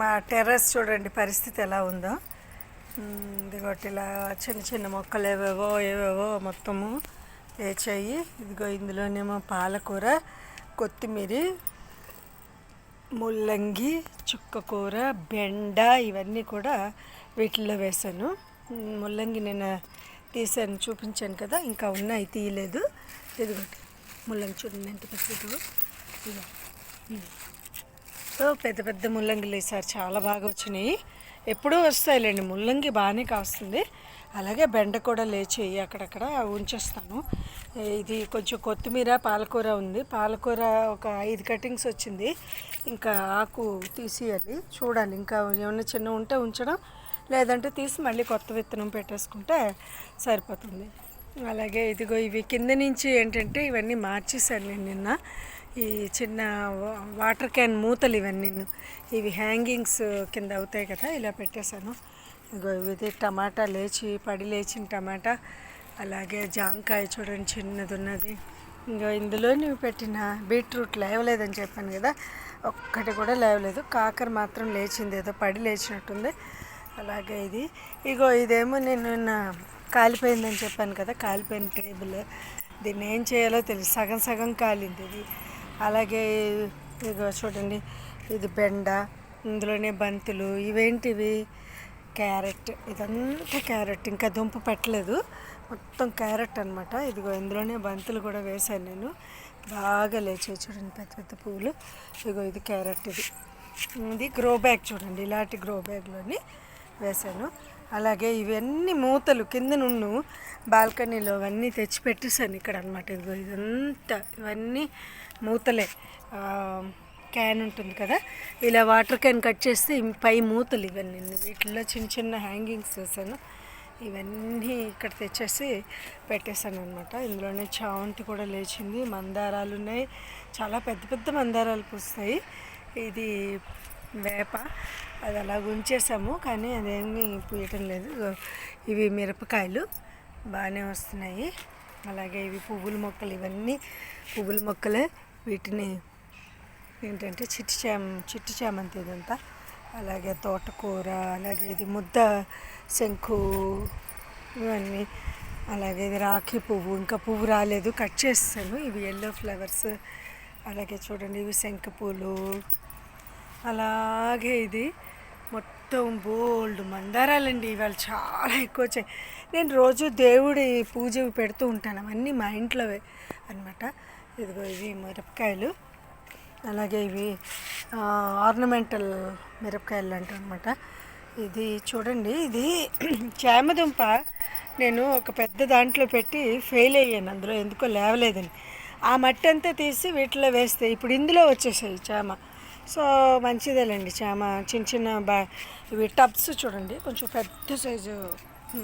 మా టెర్రస్ చూడండి పరిస్థితి ఎలా ఉందో. ఇదిగో ఇదిగోటి ఇలా చిన్న చిన్న మొక్కలు ఏవేవో ఏవేవో మొత్తము వేచాయి. ఇదిగో ఇందులోనేమో పాలకూర కొత్తిమీర ముల్లంగి చుక్కకూర బెండ ఇవన్నీ కూడా వీటిల్లో వేసాను ముల్లంగి నేను తీసాను చూపించాను కదా ఇంకా ఉన్నాయి తీయలేదు. ఇదిగోటి ముల్లంగి చూడండి ఎంత పెద్దదో ఇదిగో. సో పెద్ద పెద్ద ముల్లంగిలు ఈసారి చాలా బాగా వచ్చినాయి. ఎప్పుడూ వస్తాయిలేండి ముల్లంగి బాగానే కాస్తుంది. అలాగే బెండ కూడా లేచి అక్కడక్కడ ఉంచేస్తాను. ఇది కొంచెం కొత్తిమీర పాలకూర ఉంది. పాలకూర ఒక ఐదు కటింగ్స్ వచ్చింది. ఇంకా ఆకు తీసేయాలి. చూడాలి ఇంకా ఏమైనా చిన్న ఉంటే ఉంచడం లేదంటే తీసి మళ్ళీ కొత్త విత్తనం పెట్టేసుకుంటే సరిపోతుంది. అలాగే ఇదిగో ఇవి కింద నుంచి ఏంటంటే ఇవన్నీ మార్చేసాను నేను నిన్న. ఈ చిన్న వాటర్ క్యాన్ మూతలు ఇవన్నీ. ఇవి హ్యాంగింగ్స్ కింద అవుతాయి కదా ఇలా పెట్టేశాను. ఇది టమాటా లేచి పడి లేచిన టమాటా అలాగే జాంకాయ చూడండి చిన్నది ఉన్నది ఇంకా ఇందులో నువ్వు పెట్టిన బీట్రూట్ లేవలేదని చెప్పాను కదా ఒక్కటి కూడా లేవలేదు. కాకర మాత్రం లేచింది ఏదో పడి లేచినట్టుంది. అలాగే ఇది. ఇగో ఇదేమో నేను నిన్న కాలిపోయిందని చెప్పాను కదా కాలిపోయిన టేబుల్. దీన్ని ఏం చేయాలో తెలియదు సగం సగం కాలింది ఇది. అలాగే ఇగో చూడండి ఇది బెండ ఇందులోనే బంతులు ఇవేంటివి? క్యారెట్ ఇదంతా క్యారెట్. ఇంకా దుంప పెట్టలేదు. మొత్తం క్యారెట్ అనమాట ఇదిగో ఇందులోనే బంతులు కూడా వేశాను నేను. బాగా లేచే చూడండి పెద్ద పెద్ద పువ్వులు. ఇదిగో ఇది క్యారెట్ ఇది. ఇది గ్రో బ్యాగ్ చూడండి ఇలాంటి గ్రో బ్యాగ్లోని వేశాను. అలాగే ఇవన్నీ మూతలు కింద నుండు బాల్కనీలో అవన్నీ తెచ్చి పెట్టేశాను ఇక్కడ అనమాట ఇదిగో ఇదంతా ఇవన్నీ మూతలే. క్యాన్ ఉంటుంది కదా ఇలా వాటర్ క్యాన్ కట్ చేస్తే పై మూతలు ఇవన్నీ. వీటిల్లో చిన్న చిన్న హ్యాంగింగ్స్ వేసాను ఇవన్నీ ఇక్కడ తెచ్చేసి పెట్టేశాను అనమాట ఇందులోనే చావంతి కూడా లేచింది. మందారాలు ఉన్నాయి. చాలా పెద్ద పెద్ద మందారాలు పూస్తాయి. ఇది వేప అది అలా ఉంచేసాము కానీ అదేమీ పూయటం లేదు. ఇవి మిరపకాయలు బాగానే వస్తున్నాయి. అలాగే ఇవి పువ్వుల మొక్కలు ఇవన్నీ పువ్వుల మొక్కలే. వీటిని ఏంటంటే చిట్టి చేమ చిట్టి చేమంతి ఇదంతా. అలాగే తోటకూర అలాగే ఇది ముద్ద శంకు ఇవన్నీ. అలాగే ఇది రాఖీ పువ్వు ఇంకా పువ్వు రాలేదు కట్ చేస్తాను. ఇవి ఎల్లో ఫ్లవర్స్ అలాగే చూడండి ఇవి శంఖ పూలు. అలాగే ఇది. మొత్తం బోల్డ్ మందారాలండి. ఇవాళ చాలా ఎక్కువ వచ్చాయి నేను రోజు దేవుడి పూజ పెడుతూ ఉంటాను. అవన్నీ మా ఇంట్లోవే అనమాట ఇదిగో ఇవి మిరపకాయలు. అలాగే ఇవి ఆర్నమెంటల్ మిరపకాయలు అంటారు అనమాట ఇది చూడండి ఇది చేమదుంప నేను ఒక పెద్ద దాంట్లో పెట్టి ఫెయిల్ అయ్యాను. అందులో ఎందుకో లేవలేదని. ఆ మట్టి అంతా తీసి వీటిలో వేస్తే ఇప్పుడు ఇందులో వచ్చేసాయి చేమ. సో మంచిదేలేండి. చామ చిన్న చిన్న బా ఇవి టబ్స్ చూడండి. కొంచెం పెద్ద సైజు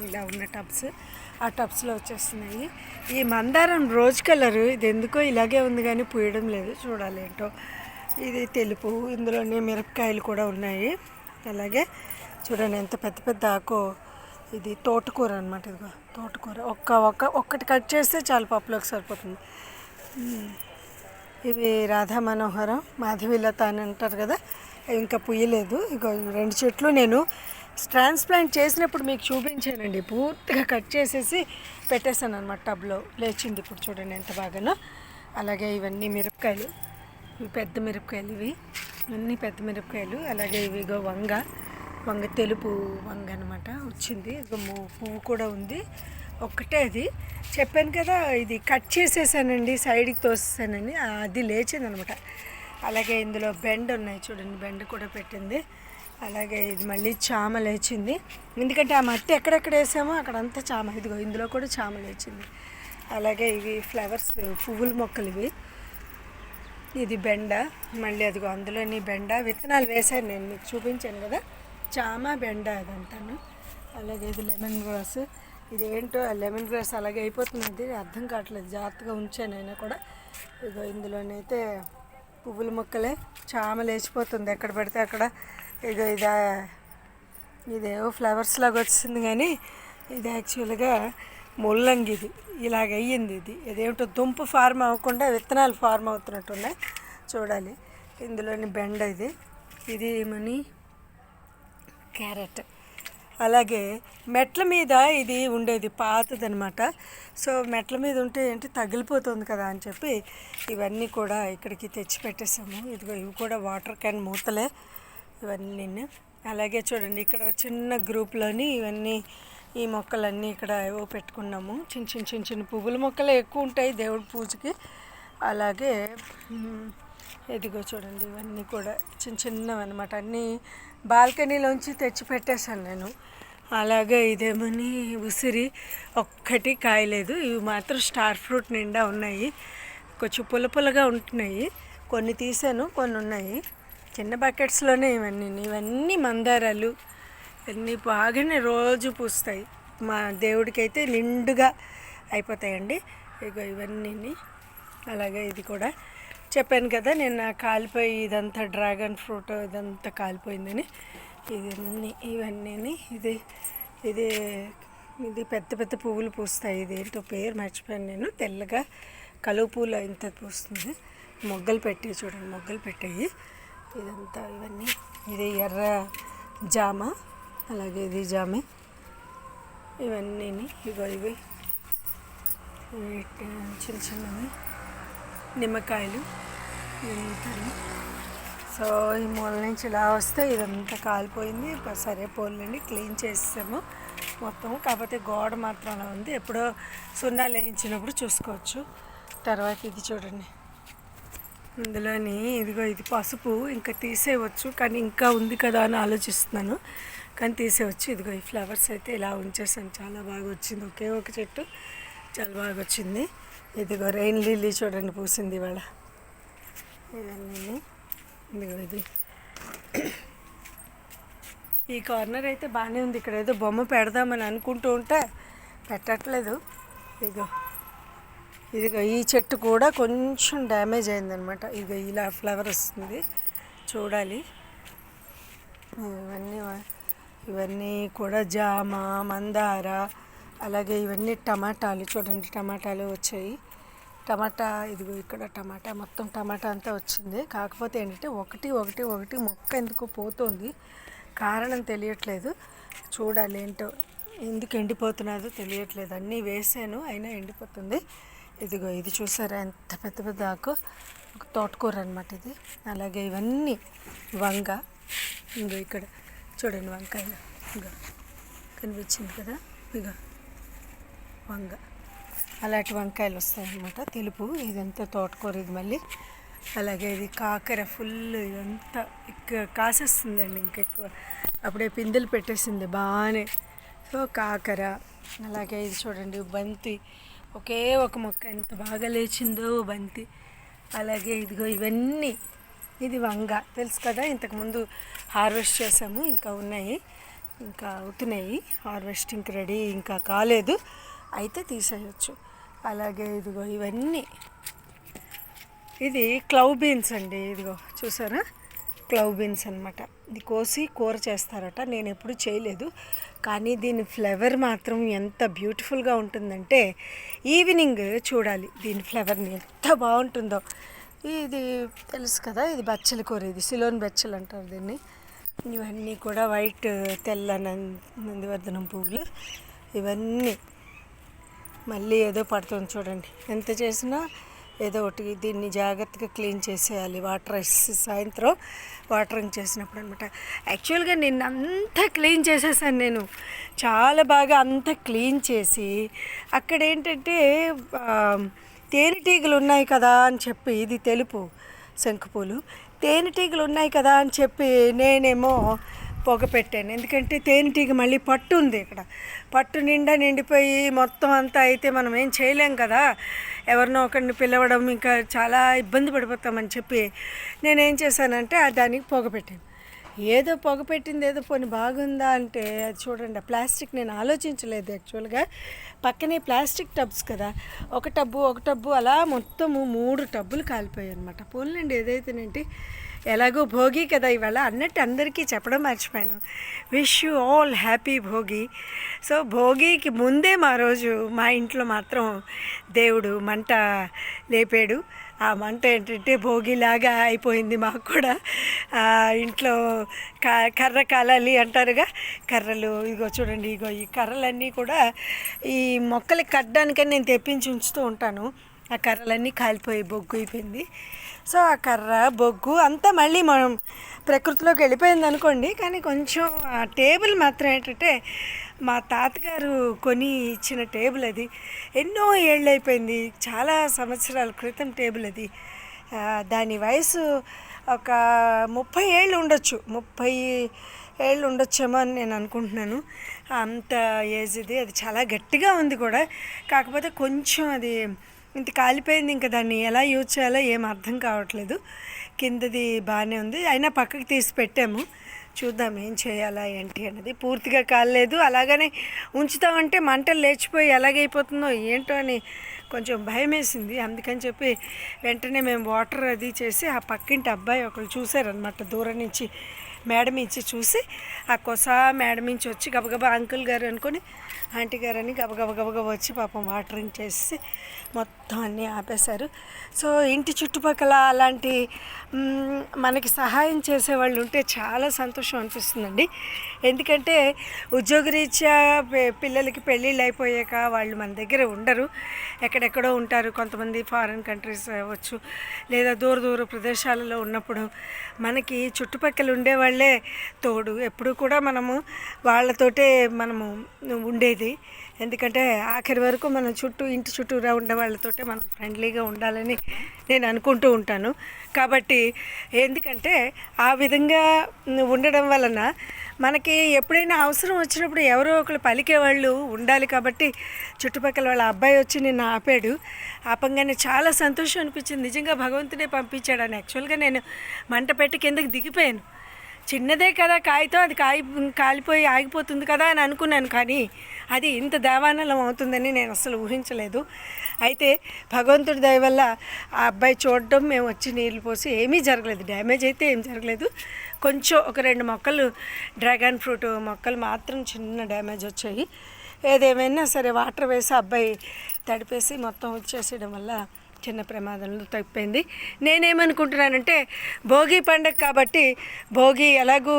ఇలా ఉన్న టబ్స్. ఆ టబ్స్లో వచ్చేస్తున్నాయి. ఈ మందారం రోజ్ కలర్. ఇది ఎందుకో ఇలాగే ఉంది కానీ పూయడం లేదు. చూడాలి ఏంటో ఇది తెలుపు. ఇందులోనే మిరపకాయలు కూడా ఉన్నాయి. అలాగే చూడండి ఎంత పెద్ద పెద్ద ఆకో. ఇది తోటకూర అనమాట ఇదిగో. తోటకూర. ఒక్క ఒక్క ఒక్కటి కట్ చేస్తే చాలు పప్పులోకి సరిపోతుంది. ఇవి రాధా మనోహరం మాధవీలత అని అంటారు కదా. ఇంకా పుయ్యలేదు ఇక రెండు చెట్లు నేను ట్రాన్స్ప్లాంట్ చేసినప్పుడు మీకు చూపించానండి. పూర్తిగా కట్ చేసేసి పెట్టేశాను అనమాట టబ్లో. లేచింది ఇప్పుడు చూడండి ఎంత బాగానో. అలాగే ఇవన్నీ మిరపకాయలు. ఇవి పెద్ద మిరపకాయలు ఇవి. అన్నీ పెద్ద మిరపకాయలు. అలాగే ఇవి ఇగో వంగ. వంగ తెలుపు వంగ అనమాట వచ్చింది. ఇక పువ్వు కూడా ఉంది. ఒక్కటే అది. చెప్పాను కదా ఇది కట్ చేసేసానండి సైడ్కి తోసేసానని. అది లేచింది అనమాట అలాగే ఇందులో బెండ్ ఉన్నాయి చూడండి బెండ్ కూడా పెట్టింది. అలాగే ఇది మళ్ళీ చామ లేచింది. ఎందుకంటే ఆ మట్టి ఎక్కడెక్కడ వేసామో అక్కడంతా చామ. ఇదిగో ఇందులో కూడా చామ లేచింది. అలాగే ఇవి ఫ్లవర్స్ పువ్వుల మొక్కలు ఇవి. ఇది బెండ. మళ్ళీ అదిగో అందులోని బెండ విత్తనాలు వేశాను నేను మీకు చూపించాను కదా. చామ బెండ అదంతాను. అలాగే ఇది లెమన్ గ్రాస్. ఇది ఏంటో లెమన్ గ్రాస్ అలాగే అయిపోతున్నది అర్థం కావట్లేదు. జాగ్రత్తగా ఉంచానైనా కూడా. ఇదో ఇందులోనైతే పువ్వుల మొక్కలే. చామ లేచిపోతుంది. ఎక్కడ పడితే అక్కడ. ఇదో ఇది. ఇదేవో ఫ్లవర్స్ లాగా వచ్చింది కానీ ఇది యాక్చువల్గా ముల్లంగి ఇది. ఇలాగ అయ్యింది ఇది. ఇదేమిటో దుంప ఫార్మ్ అవ్వకుండా విత్తనాలు ఫార్మ్ అవుతున్నట్టున్నాయి. చూడాలి. ఇందులోని బెండ ఇది. ఇది ఏమని? క్యారెట్. అలాగే మెట్ల మీద ఇది ఉండేది పాతదనమాట సో మెట్ల మీద ఉంటే ఏంటి తగిలిపోతుంది కదా అని చెప్పి ఇవన్నీ కూడా ఇక్కడికి తెచ్చి పెట్టేసాము ఇదిగో ఇవి కూడా వాటర్ క్యాన్ మూతలే ఇవన్నీ. అలాగే చూడండి ఇక్కడ చిన్న గ్రూప్లోని ఇవన్నీ ఈ మొక్కలన్నీ ఇక్కడ ఏవో పెట్టుకున్నాము. చిన్న చిన్న చిన్న చిన్న పువ్వుల మొక్కలే ఎక్కువ ఉంటాయి దేవుడి పూజకి. అలాగే ఇదిగో చూడండి ఇవన్నీ కూడా చిన్న చిన్నవి అనమాట అన్నీ బాల్కనీలోంచి తెచ్చి పెట్టేశాను నేను. అలాగే ఇదేమని ఉసిరి ఒక్కటి కాయలేదు. ఇవి మాత్రం స్టార్ ఫ్రూట్ నిండా ఉన్నాయి. కొంచెం పుల్ల పుల్లగా ఉంటున్నాయి. కొన్ని తీసాను కొన్ని ఉన్నాయి. చిన్న బకెట్స్లోనే ఇవన్నీ. ఇవన్నీ మందారాలు. ఇవన్నీ బాగానే రోజు పూస్తాయి. మా దేవుడికైతే నిండుగా అయిపోతాయండి. ఇక ఇవన్నీ అలాగే ఇది కూడా. చెప్పాను కదా నిన్న కాలిపోయి ఇదంతా డ్రాగన్ ఫ్రూట్ ఇదంతా కాలిపోయిందని. ఇవన్నీ ఇవన్నీ ఇది ఇది ఇది పెద్ద పెద్ద పువ్వులు పూస్తాయి. ఇదేంటో పేరు మర్చిపోయాను నేను. తెల్లగా కలువ పూలు ఇంత పూస్తుంది. మొగ్గలు పెట్టి చూడండి మొగ్గలు పెట్టాయి. ఇదంతా ఇవన్నీ ఇది ఎర్ర జామ అలాగే ఇది జామ. ఇవన్నీ ఇగో ఇవి. చిన్న చిన్నవి. నిమ్మకాయలు. సో ఈ మూల నుంచి ఇలా వస్తే ఇదంతా కాలిపోయింది. సరే పోలండి క్లీన్ చేసాము మొత్తం. కాకపోతే గోడ మాత్రం అలా ఉంది. ఎప్పుడో సున్నాలు వేయించినప్పుడు చూసుకోవచ్చు. తర్వాత ఇది చూడండి. ఇందులోని ఇదిగో ఇది పసుపు. ఇంకా తీసేయవచ్చు. కానీ ఇంకా ఉంది కదా అని ఆలోచిస్తున్నాను. కానీ తీసేయవచ్చు. ఇదిగో ఈ ఫ్లవర్స్ అయితే ఇలా ఉంచేసాను. చాలా బాగా వచ్చింది. ఒకే ఒక చెట్టు. చాలా బాగా వచ్చింది. ఇదిగో రెయిన్ లిల్లీ చూడండి పూసింది ఇవాళ. ఇది. ఈ కార్నర్ అయితే బాగానే ఉంది. ఇక్కడ ఏదో బొమ్మ పెడదామని అనుకుంటూ ఉంటే పెట్టట్లేదు. ఇదిగో. ఇదిగో ఈ చెట్టు కూడా కొంచెం డ్యామేజ్ అయిందనమాట. ఇదిగో ఇలా ఫ్లవర్ వస్తుంది. చూడాలి. ఇవన్నీ ఇవన్నీ కూడా జామ మందార అలాగే ఇవన్నీ టమాటాలు. చూడండి టమాటాలు వచ్చాయి. టమాటా ఇదిగో ఇక్కడ టమాటా మొత్తం టమాటా అంతా వచ్చింది. కాకపోతే ఏంటంటే ఒకటి ఒకటి ఒకటి మొక్క ఎందుకు పోతుంది? కారణం తెలియట్లేదు. చూడాలి ఏంటో ఎందుకు ఎండిపోతున్నదో తెలియట్లేదు. అన్నీ వేసాను అయినా ఎండిపోతుంది. ఇదిగో ఇది చూసారా? ఎంత పెద్ద పెద్ద ఆకు. ఒక తోటకూర అనమాట ఇది. అలాగే ఇవన్నీ వంగ. ఇంకో ఇక్కడ చూడండి వంకాయ ఇగో కనిపించింది కదా? ఇగో వంగ. అలాంటి వంకాయలు వస్తాయన్నమాట. తెలుపు ఇదంతా తోటకూర ఇది మళ్ళీ. అలాగే ఇది కాకర ఫుల్ ఇదంతా ఎక్కువ కాసేస్తుందండి ఇంకెక్కువ. అప్పుడే పిందెలు పెట్టేసింది బాగానే. సో కాకర అలాగే ఇది చూడండి బంతి. ఒకే ఒక మొక్క ఎంత బాగా లేచిందో బంతి. అలాగే ఇదిగో ఇవన్నీ. ఇది వంగ. తెలుసు కదా ఇంతకుముందు హార్వెస్ట్ చేసాము ఇంకా ఉన్నాయి. ఇంకా అవుతున్నాయి. హార్వెస్టింగ్కి రెడీ ఇంకా కాలేదు. అయితే తీసేయచ్చు. అలాగే ఇదిగో ఇవన్నీ. ఇది క్లవ్ బీన్స్ అండి ఇదిగో చూసారా? క్లవ్ బీన్స్ అనమాట ఇది కోసి కూర చేస్తారట నేను ఎప్పుడు చేయలేదు. కానీ దీని ఫ్లేవర్ మాత్రం ఎంత బ్యూటిఫుల్గా ఉంటుందంటే ఈవినింగ్ చూడాలి దీని ఫ్లేవర్ని ఎంత బాగుంటుందో. ఇది తెలుసు కదా ఇది బచ్చల కూర ఇది సిలోన్ బచ్చలు అంటారు దీన్ని. ఇవన్నీ కూడా వైట్ తెల్ల నంది నందివర్ధనం పువ్వులు. ఇవన్నీ మళ్ళీ ఏదో పడుతుంది చూడండి. ఎంత చేసినా ఏదో ఒకటి దీన్ని జాగ్రత్తగా క్లీన్ చేసేయాలి. వాటర్ సాయంత్రం వాటరింగ్ చేసినప్పుడు అనమాట యాక్చువల్గా నిన్న అంతా క్లీన్ చేసేసాను నేను. చాలా బాగా అంతా క్లీన్ చేసి అక్కడ ఏంటంటే తేనెటీగలు ఉన్నాయి కదా అని చెప్పి ఇది తెలుపు శంకుపూలు తేనెటీగలు ఉన్నాయి కదా అని చెప్పి నేనేమో పొగ పెట్టాను. ఎందుకంటే తేనెటీగ మళ్ళీ పట్టు ఉంది ఇక్కడ. పట్టు నిండా నిండిపోయి మొత్తం అంతా అయితే మనం ఏం చేయలేం కదా. ఎవరినో ఒకరిని పిలవడం ఇంకా చాలా ఇబ్బంది పడిపోతామని చెప్పి నేనేం చేశానంటే దానికి పొగ పెట్టాను. ఏదో పొగ పెట్టింది ఏదో పోనీ బాగుందా అంటే అది చూడండి ఆ ప్లాస్టిక్ నేను ఆలోచించలేదు యాక్చువల్గా. పక్కనే ప్లాస్టిక్ టబ్స్ కదా. ఒక టబ్బు ఒక టబ్బు అలా మొత్తము మూడు టబ్బులు కాలిపోయాయి అనమాట పోన్లండి ఏదైతేనేంటి. ఎలాగో భోగి కదా ఇవాళ అన్నట్టు అందరికీ చెప్పడం మర్చిపోయాను. Wish you all happy Bhogi. So భోగికి ముందే మా రోజు మా ఇంట్లో మాత్రం దేవుడు మంట లేపాడు. ఆ మంట ఏంటంటే భోగిలాగా అయిపోయింది మాకు కూడా. ఇంట్లో క కర్ర కాలాలి అంటారుగా. కర్రలు ఇగో చూడండి ఇగో ఈ కర్రలన్నీ కూడా ఈ మొక్కలకి కట్టడానికని నేను తెప్పించి ఉంచుతూ ఉంటాను. ఆ కర్రలన్నీ కాలిపోయి బొగ్గు అయిపోయింది. సో ఆ కర్ర బొగ్గు అంతా మళ్ళీ మనం ప్రకృతిలోకి వెళ్ళిపోయింది అనుకోండి. కానీ కొంచెం ఆ టేబుల్ మాత్రం ఏంటంటే మా తాతగారు కొని ఇచ్చిన టేబుల్ అది. ఎన్నో ఏళ్ళు అయిపోయింది చాలా సంవత్సరాల క్రితం టేబుల్ అది. దాని వయసు ఒక ముప్పై ఏళ్ళు ఉండొచ్చు. ముప్పై ఏళ్ళు ఉండొచ్చేమో అని నేను అనుకుంటున్నాను. అంత ఏజ్ ఇది. అది చాలా గట్టిగా ఉంది కూడా. కాకపోతే కొంచెం అది ఇంత కాలిపోయింది ఇంకా దాన్ని ఎలా యూజ్ చేయాలో ఏం అర్థం కావట్లేదు. కిందది బాగానే ఉంది. అయినా పక్కకి తీసి పెట్టాము. చూద్దాం ఏం చేయాలా ఏంటి అన్నది. పూర్తిగా కాలేదు అలాగనే ఉంచుతామంటే మంటలు లేచిపోయి ఎలాగైపోతుందో ఏంటో అని కొంచెం భయం వేసింది అందుకని చెప్పి వెంటనే మేము వాటర్ అది చేసి ఆ పక్కింటి అబ్బాయి ఒకరు చూశారనమాట దూరం నుంచి మేడం ఇచ్చి చూసి ఆ కొస మేడం నుంచి వచ్చి గబగబా అంకుల్ గారు అనుకొని ఆంటీ గారు అని గబగబ గబగబ వచ్చి పాపం వాటరింగ్ చేసి మొత్తం అన్నీ ఆపేశారు. సో ఇంటి చుట్టుపక్కల అలాంటి మనకి సహాయం చేసేవాళ్ళు ఉంటే చాలా సంతోషం అనిపిస్తుందండి. ఎందుకంటే ఉద్యోగరీత్యా పిల్లలకి పెళ్ళిళ్ళు అయిపోయాక వాళ్ళు మన దగ్గర ఉండరు. ఎక్కడెక్కడో ఉంటారు. కొంతమంది ఫారిన్ కంట్రీస్ అవ్వచ్చు లేదా దూర దూర ప్రదేశాలలో ఉన్నప్పుడు మనకి చుట్టుపక్కల ఉండేవాళ్ళు తోడు. ఎప్పుడు కూడా మనము వాళ్ళతోటే మనము ఉండేది. ఎందుకంటే ఆఖరి వరకు మన చుట్టూ ఇంటి చుట్టూరా ఉండే వాళ్ళతోటే మనం ఫ్రెండ్లీగా ఉండాలని నేను అనుకుంటూ ఉంటాను. కాబట్టి ఎందుకంటే ఆ విధంగా ఉండడం వలన మనకి ఎప్పుడైనా అవసరం వచ్చినప్పుడు ఎవరో ఒకరు పలికే వాళ్ళు ఉండాలి కాబట్టి చుట్టుపక్కల వాళ్ళ అబ్బాయి వచ్చి నిన్ను ఆపాడు. ఆపంగానే చాలా సంతోషం అనిపించింది. నిజంగా భగవంతుడే పంపించాడని యాక్చువల్గా నేను మంట పెట్టి కిందకి దిగిపోయాను. చిన్నదే కదా కాగితం అది కాయి కాలిపోయి ఆగిపోతుంది కదా అని అనుకున్నాను కానీ అది ఇంత దేవానలం అవుతుందని నేను అసలు ఊహించలేదు. అయితే భగవంతుడి దయ వల్ల ఆ అబ్బాయి చూడడం మేము వచ్చి నీళ్ళు పోసి ఏమీ జరగలేదు. డ్యామేజ్ అయితే ఏం జరగలేదు. కొంచెం ఒక రెండు మొక్కలు డ్రాగన్ ఫ్రూట్ మొక్కలు మాత్రం చిన్న డ్యామేజ్ వచ్చాయి. ఏదేమైనా సరే వాటర్ వేసి అబ్బాయి తడిపేసి మొత్తం వచ్చేసేయడం వల్ల చిన్న ప్రమాదంలో తప్పింది. నేనేమనుకుంటున్నానంటే భోగి పండగ కాబట్టి భోగి ఎలాగూ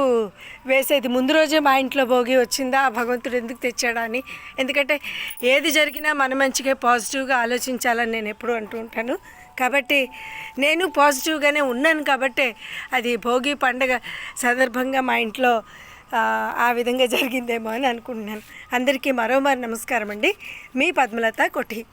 వేసేది. ముందు రోజే మా ఇంట్లో భోగి వచ్చిందా భగవంతుడు ఎందుకు తెచ్చాడా అని. ఎందుకంటే ఏది జరిగినా మన మంచిగా పాజిటివ్గా ఆలోచించాలని నేను ఎప్పుడూ అంటూ ఉంటాను. కాబట్టి నేను పాజిటివ్గానే ఉన్నాను కాబట్టి అది భోగి పండగ సందర్భంగా మా ఇంట్లో ఆ, విధంగా జరిగిందేమో అని అనుకుంటున్నాను. అందరికీ మరోమారు నమస్కారం అండి మీ పద్మలత కొఠి